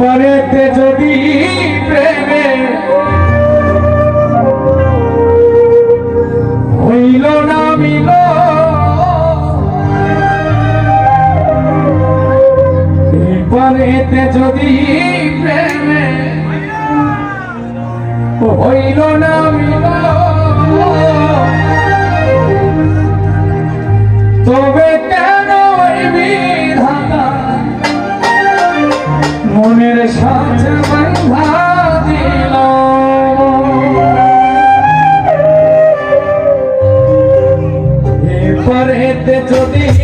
পরেতে যদি প্রেমে হইল না মিল। পরেতে যদি প্রেমে হইল না মিল। যদি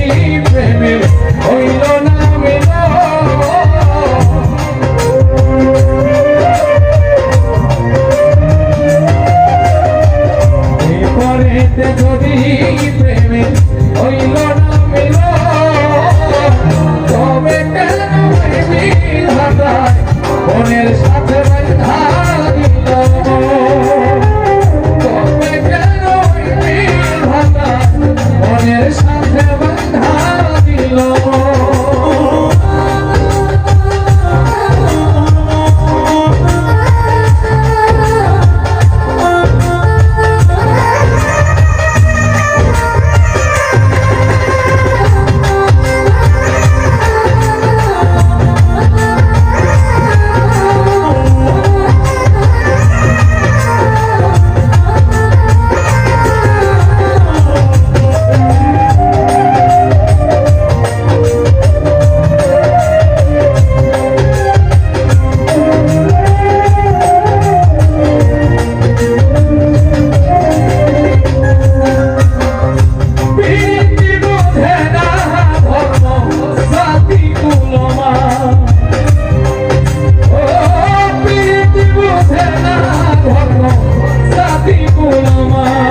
জীবন আমার।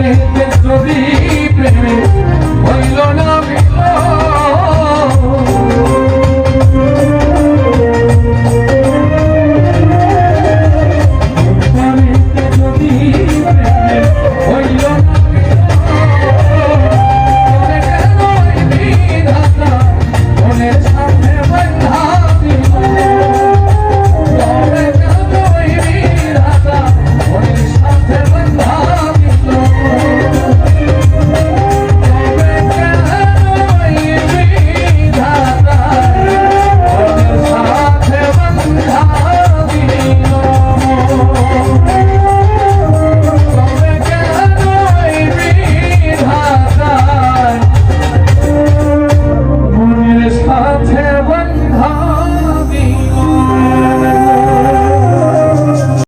Yeah.